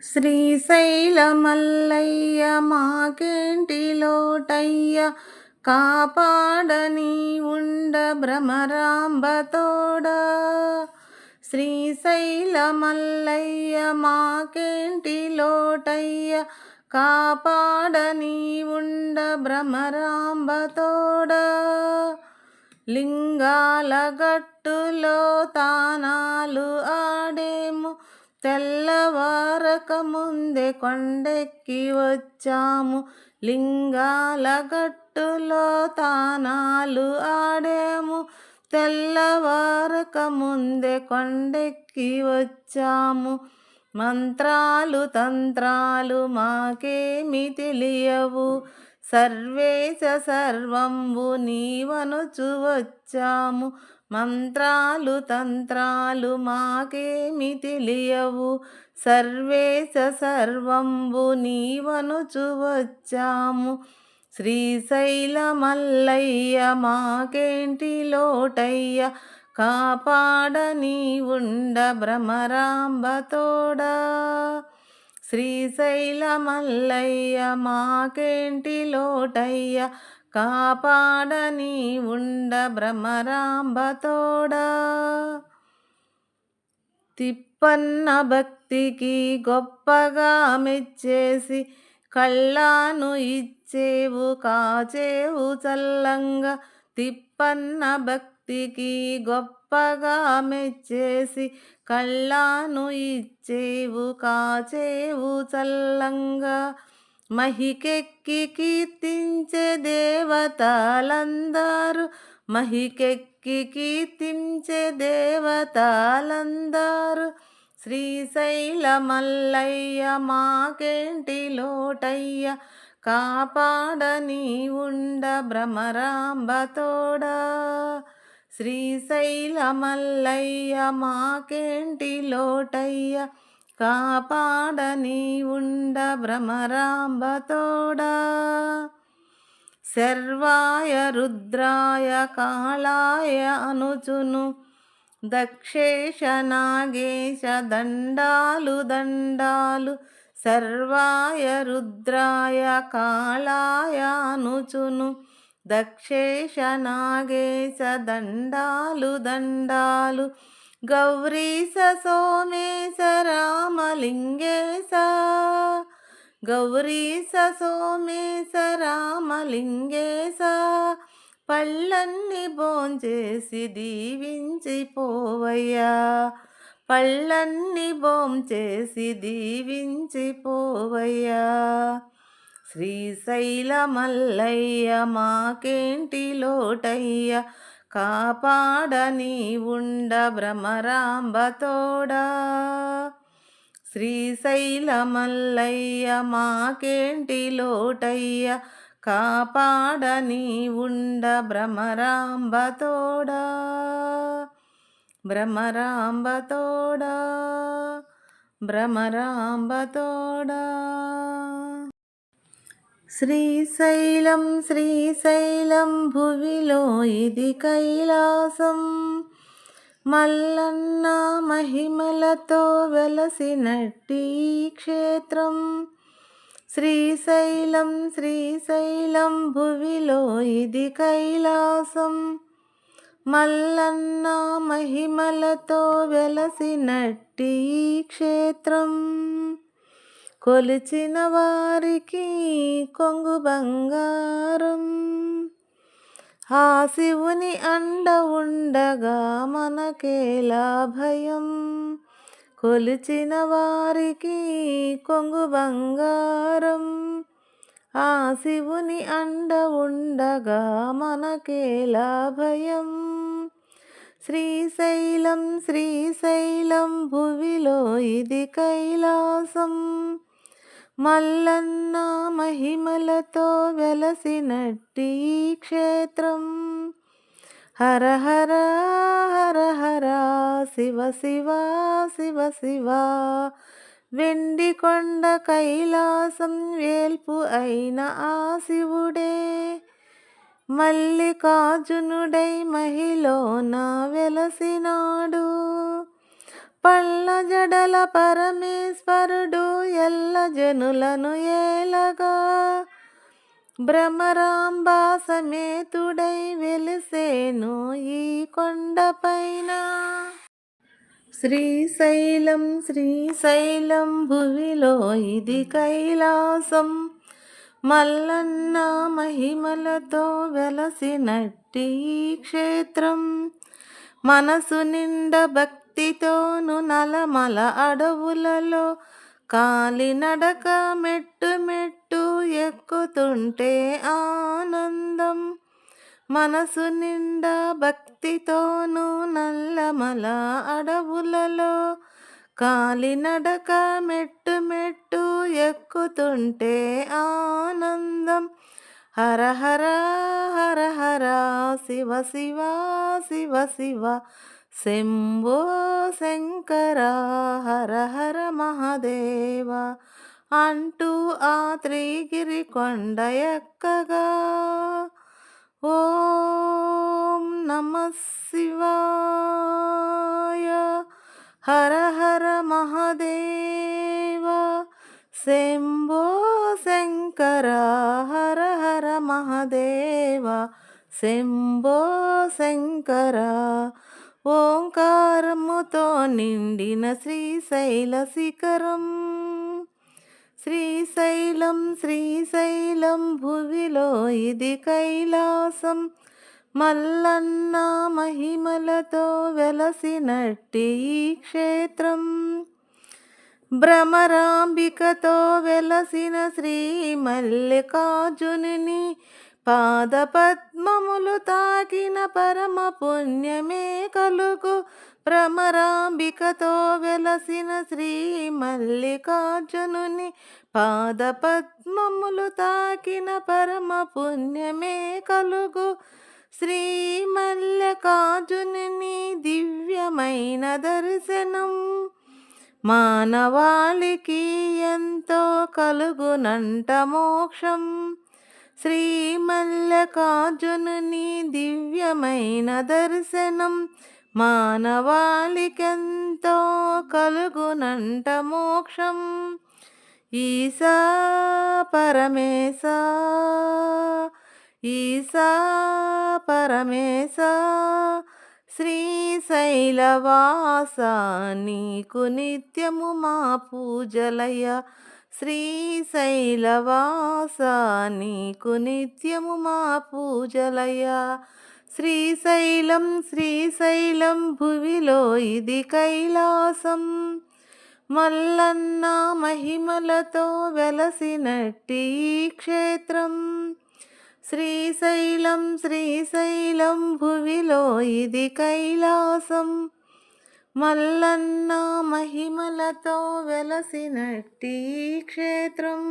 శ్రీశైలమల్లయ్య మాకేంటి లోటయ్య కాపాడని ఉండ భ్రమరాంబతోడ. శ్రీశైలమల్లయ్య మాకేంటి లోటయ్య కాపాడని ఉండ భ్రమరాంబతోడ. లింగాల గట్టులో తానాలు ఆడేము తెల్లవారక ముందే కొండెక్కి వచ్చాము. లింగాల గట్టులో తానాలు ఆడాము. తెల్లవారక ముందే కొండెక్కి వచ్చాము. మంత్రాలు తంత్రాలు మాకేమి తెలియవు. సర్వేశ సర్వంబు నీవనుచు వచ్చాము. మంత్రాలు తంత్రాలు మాకేమి తెలియవు. సర్వేశ సర్వంబు నీవనుచు వచ్చాము శ్రీశైలమల్లయ్య మాకేంటి లోటయ్య? కాపాడని ఉండ భ్రమరాంబతోడా శ్రీశైలమల్లయ్య మాకేంటి లోటయ్య? కాపాడని ఉండ భ్రమరాంబతోడా. తిప్పన్న భక్తికి గొప్పగా మెచ్చేసి కళ్ళాను ఇచ్చేవు కాచేవు చల్లంగా. తిప్పన్న భక్తికి గొప్పగా మెచ్చేసి కళ్ళాను ఇచ్చేవు కాచేవు చల్లంగా. మహికెక్కి కీర్తించే దేవతలందరూ మహికెక్కి కీర్తించే దేవతలందరూ. శ్రీశైలమల్లయ్య మాకేంటి లోటయ్య కాపాడని ఉండ భ్రమరాంబతోడా. శ్రీశైలమల్లయ్య మాకేంటి లోటయ్య కాపాడని ఉండ భ్రమరాంబతోడా. శర్వాయ రుద్రాయ కాళాయ అనుచును దక్షేశ నాగేశ దండాలు దండాలు సర్వాయ రుద్రాయ కాళాయ అనుచును దక్షేశ నాగేశ దండాలు దండాలు గౌరీశ సోమేశ రామలింగేశ. గౌరీశ సోమేశ రామలింగేశ. పళ్ళన్ని భోంచేసి దీవించి పోవయ్యా. పళ్ళన్ని భోంచేసి దీవించి పోవయ్యా. శ్రీశైలమల్లయ్య మాకేంటి లోటయ్య. కాపాడని ఉండ భ్రమరాంబతోడా. శ్రీశైలమల్లయ్య మాకేంటి లోటయ్య? కాపాడని ఉండ భ్రమరాంబతోడా. భ్రమరాంబతోడా. భ్రమరాంబతోడా. శ్రీశైలం శ్రీశైలం భువిలో ఇది కైలాసం. మల్లన్న మహిమలతో వెలసినట్టి క్షేత్రం. శ్రీశైలం శ్రీశైలం భువిలో ఇది కైలాసం. మల్లన్న మహిమలతో వెలసినట్టి క్షేత్రం. కొలిచిన వారికి కొంగు బంగారం. ఆ శివుని అండ ఉండగా మనకేలా భయం కొలిచిన వారికి కొంగు బంగారం. ఆ శివుని అండ ఉండగా మనకేలా భయం శ్రీశైలం శ్రీశైలం భువిలో ఇది కైలాసం. మల్లన్న మహిమలతో వెలసినట్టి క్షేత్రం. హర హర హర హర శివ శివ శివ శివ. వెండి కొండ కైలాసం వేల్పు అయిన ఆ శివుడే. మల్లికార్జునుడై మహిలోన వెలసినాడు. పళ్ళ జడల పరమేశ్వరుడు ఎల్ల జనులను ఏలగా. భ్రమరాంబా సమేతుడై వెలిసేను ఈ కొండపైన. శ్రీశైలం శ్రీశైలం భువిలో ఇది కైలాసం. మల్లన్న మహిమలతో వెలసినట్టి క్షేత్రం. మనసు భక్తి భక్తితోను నలమల అడవులలో కాలినడక మెట్టు మెట్టు ఎక్కుతుంటే ఆనందం. మనసు నిండా భక్తితోను నల్లమల అడవులలో కాలినడక మెట్టు మెట్టు ఎక్కుతుంటే ఆనందం. హర హర హర హర శివ శివ శివ శివ శంభో శంకర హర హర మహాదేవ అంటూ ఆ త్రిగిరి కొండ ఎక్కగా ఓం నమ శివాయ హర హర మహాదేవ శంభో శంకర హర హర మహాదేవ శంభో శంకర. ఓంకారముతో నిండిన శ్రీశైల శిఖరం. శ్రీశైలం శ్రీశైలం భువిలో ఇది కైలాసం. మల్లన్న మహిమలతో వెలసినట్టి ఈ క్షేత్రం. భ్రమరాంబికతో వెలసిన శ్రీ మల్లికార్జునుని పాదపద్మములు తాకిన పరమ పుణ్యమే కలుగు. భ్రమరాంబికతో వెలసిన శ్రీ మల్లికార్జునుని పాదపద్మములు తాకిన పరమ పుణ్యమే కలుగు. శ్రీ మల్లికార్జునుని దివ్యమైన దర్శనం మానవాళికి ఎంతో కలుగునంట మోక్షం. శ్రీమల్లకార్జునుని దివ్యమైన దర్శనం మానవాళికెంతో కలుగునంట మోక్షం. ఈశా పరమేశ ఈశా పరమేశ శ్రీశైలవాస నీకు నిత్యము మా పూజలయ శ్రీశైలవాస నీకు నిత్యము మా పూజలయ్యా. శ్రీశైలం శ్రీశైలం భువిలో ఇది కైలాసం. మల్లన్న మహిమలతో వెలసినట్టి క్షేత్రం. శ్రీశైలం శ్రీశైలం భువిలో ఇది కైలాసం. మల్లన్న మహిమలతో వెలసినట్టి క్షేత్రం.